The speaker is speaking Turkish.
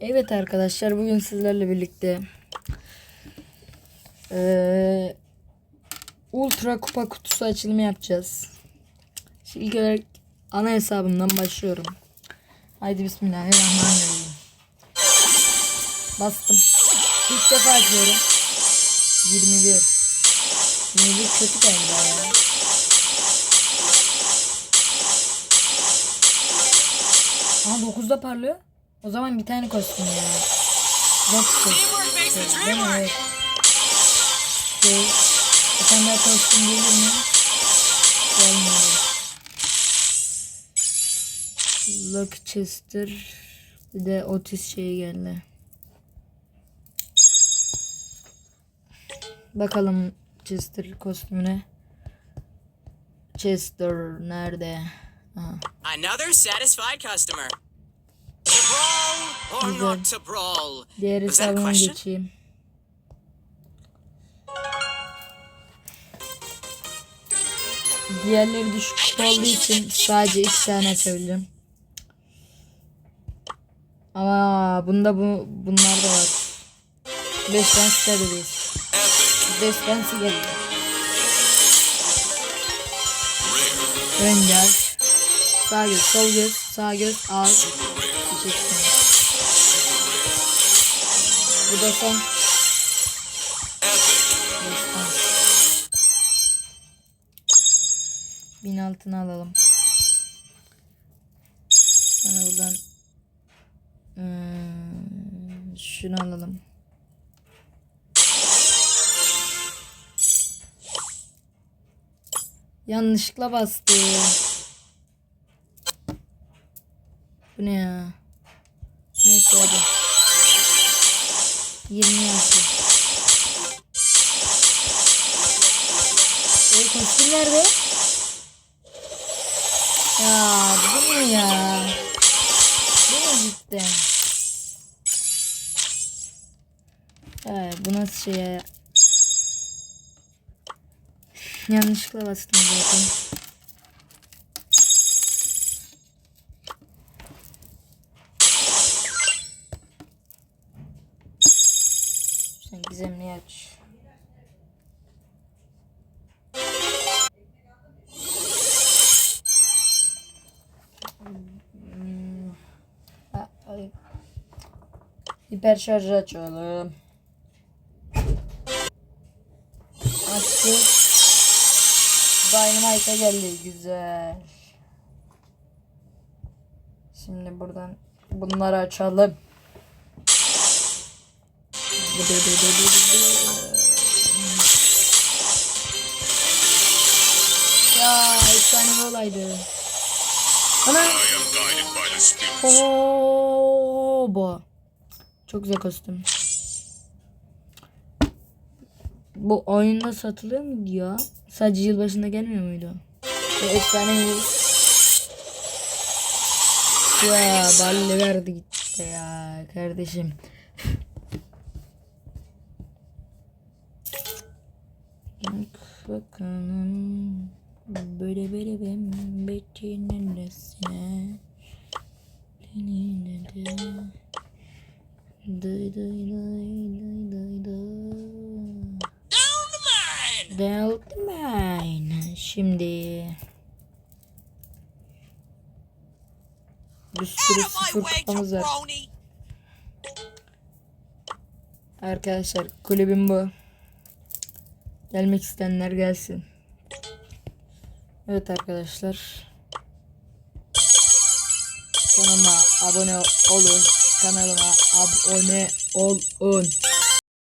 Evet arkadaşlar bugün sizlerle birlikte eee, Ultra Kupa kutusu açılımı yapacağız. Şimdi ilk olarak ana hesabımdan başlıyorum. Haydi bismillahirrahmanirrahim. Bastım. İlk defa açıyorum. 21. 21 kötü galiba ya. Aha 9'da parlıyor. O zaman bir tane kostüm ya. Değil mi? work. Evet. Şey, bir tane daha kostüm gelir mi? Gelmedi. Lockchester bir de Otis şeyi geldi. Bakalım Chester kostümüne. Chester nerede? Aha. Another satisfied customer. Güzel. not to brawl? Diğer hesabıma geçeyim. Diğerleri düşük olduğu için sadece iki tane açabilirim. Ama bunda bu bunlar da var. Beş tane sitedeyiz. Beş tane geldi. Ön gel. Sağ göz, sol göz, sağ göz, ağız. Teşekkür son. Destan. Bin altına alalım. Sana buradan hmm, şunu alalım. Yanlışlıkla bastı. Bu ne ya? 20 yaptı. E kostüm nerede? Ya bu mu ya? Bu mu cidden? Ha, bu nasıl şey ya? Yanlışlıkla bastım zaten. Sen gizemli aç. Hmm. Hiper şarjı açalım. Açtık. Dynamite'a geldi. Güzel. Şimdi buradan bunları açalım. Ya efsane bir olaydı. Ana. Oo, bu. Çok güzel kostüm. Bu oyunda satılıyor muydu ya? Sadece yılbaşında gelmiyor muydu? Ve efsane Ya balle verdi gitti ya kardeşim. Bak bakalım böyle böyle ben bekleyin neresine Seninle de Dıy dıy dıy dıy dıy dıy Down the mine. Şimdi bir sürü sıfır kupamız var. Arkadaşlar kulübüm bu. Gelmek isteyenler gelsin. Evet arkadaşlar. Kanalıma abone olun. Kanalıma abone olun.